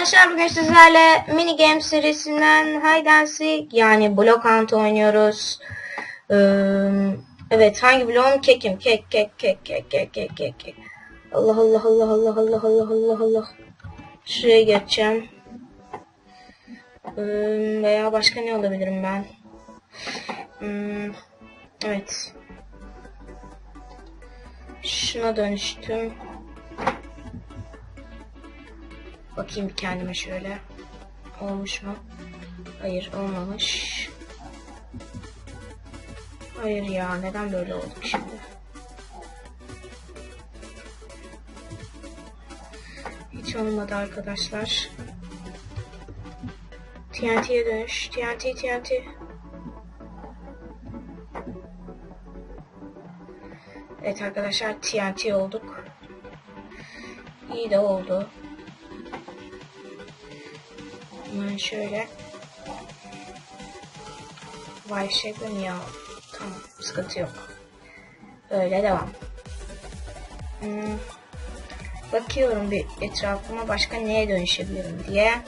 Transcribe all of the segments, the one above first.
arkadaşlar bugün sizlerle mini game serisinden Hide and yani Block Hunt oynuyoruz. Ee, evet hangi bloğum? Kekim. Kek kek kek kek kek kek kek kek. Allah Allah Allah Allah Allah Allah Allah Allah. Şuraya geçeceğim. Ee, veya başka ne olabilirim ben? Hmm, evet. Şuna dönüştüm. Bakayım bir kendime şöyle. Olmuş mu? Hayır olmamış. Hayır ya neden böyle olduk şimdi? Hiç olmadı arkadaşlar. TNT'ye dönüş. TNT TNT. Evet arkadaşlar TNT olduk. İyi de oldu. Hemen şöyle. Vay şeklim ya. Tamam sıkıntı yok. Öyle devam. Hmm. Bakıyorum bir etrafıma başka neye dönüşebilirim diye.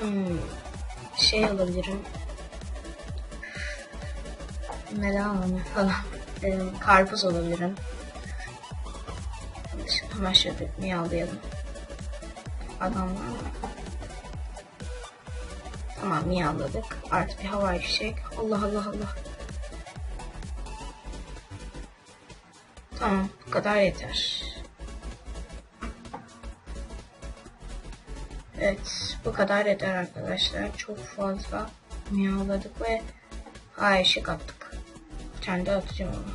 Hmm. Şey olabilirim. Neden onu falan. Karpuz olabilirim. Hemen şöyle miyavlayalım adam var mı? Tamam miyavladık. Artık bir havai fişek. Allah Allah Allah. Tamam bu kadar yeter. Evet bu kadar yeter arkadaşlar. Çok fazla miyavladık ve havai fişek attık. De atacağım onu.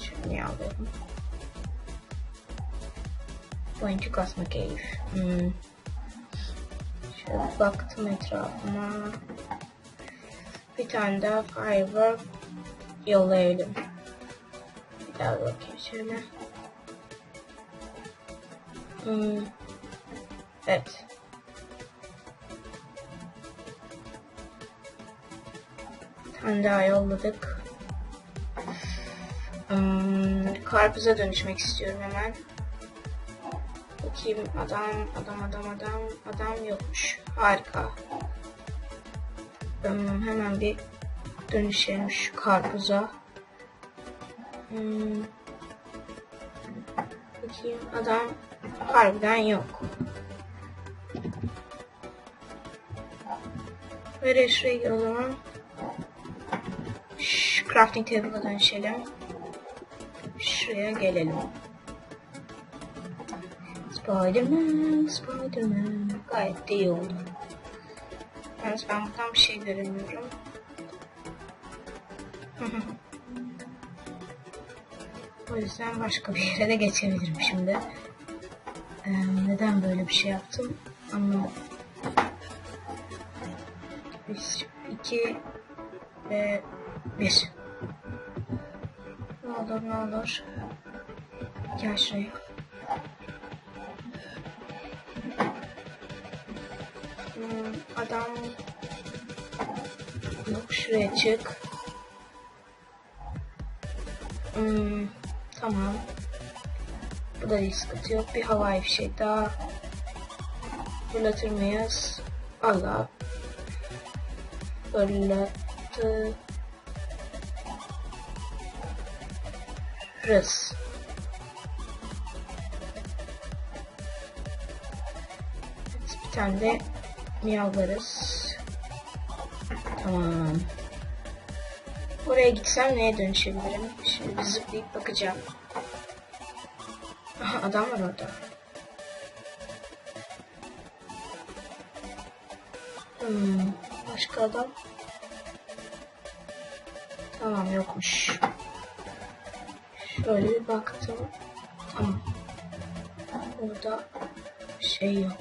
Şöyle miyavlayalım. Oyuncu kasma keyif. Hmm. Şöyle baktım etrafıma. Bir tane daha firework yollayalım. Bir daha bakayım şöyle. Hmm. Evet. Bir daha yolladık. Hmm, karpuza dönüşmek istiyorum hemen. Bakayım adam adam adam adam adam yokmuş. Harika. Hmm, hemen bir dönüşelim şu karpuza. Hmm. Bakayım adam harbiden yok. Ve şuraya o zaman. Şu crafting table'a dönüşelim. Şuraya gelelim. Spiderman, Spiderman. Gayet de iyi oldu. Yalnız ben buradan bir şey göremiyorum. o yüzden başka bir yere de geçebilirim şimdi. Ee, neden böyle bir şey yaptım anlamadım. Biz iki ve bir. Ne olur ne olur. Gel şuraya. Adam yok şuraya çık. Hmm, tamam. Bu da hiç sıkıntı yok. Bir havai fişek daha fırlatır mıyız? Allah. Fırlatırız. Bir tane de miyavlarız. Tamam. Oraya gitsem neye dönüşebilirim? Şimdi bir zıplayıp bakacağım. Aha adam var orada. Hmm, başka adam. Tamam yokmuş. Şöyle bir baktım. Tamam. Burada şey yok.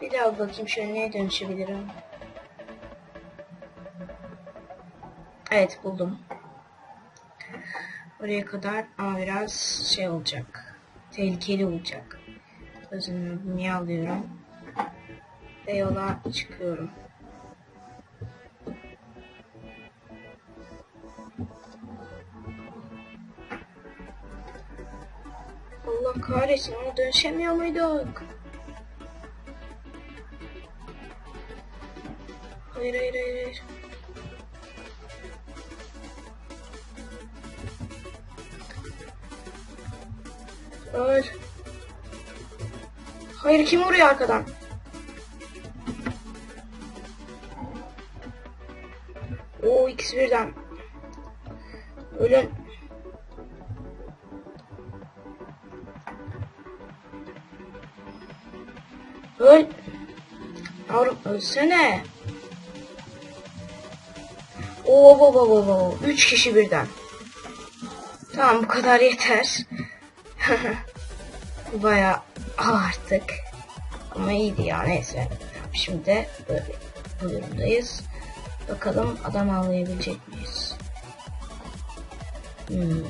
Bir daha bakayım şöyle neye dönüşebilirim. Evet buldum. Oraya kadar ama biraz şey olacak. Tehlikeli olacak. Özümü alıyorum. Ve yola çıkıyorum. Allah kahretsin ona dönüşemiyor muyduk? Hayır hayır hayır hayır. Öl. Hayır kim vuruyor arkadan? Oo ikisi birden. Ölün. Öl. Yavrum ölsene. Oo bo bo. Üç kişi birden. Tamam bu kadar yeter. Baya artık. Ama iyiydi ya neyse. Şimdi böyle bu durumdayız. Bakalım adam avlayabilecek miyiz? Hmm.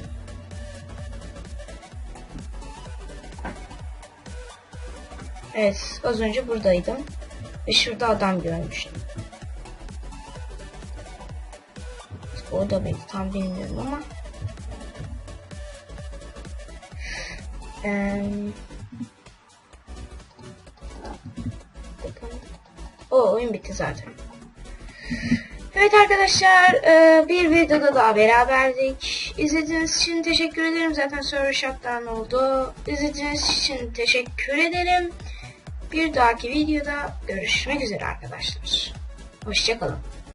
Evet az önce buradaydım. Ve şurada adam görmüştüm. O da mıydı tam bilmiyorum ama. Bakalım. O oyun bitti zaten. Evet arkadaşlar e, bir videoda daha beraberdik. İzlediğiniz için teşekkür ederim. Zaten server shutdown oldu. İzlediğiniz için teşekkür ederim. Bir dahaki videoda görüşmek üzere arkadaşlar. Hoşçakalın.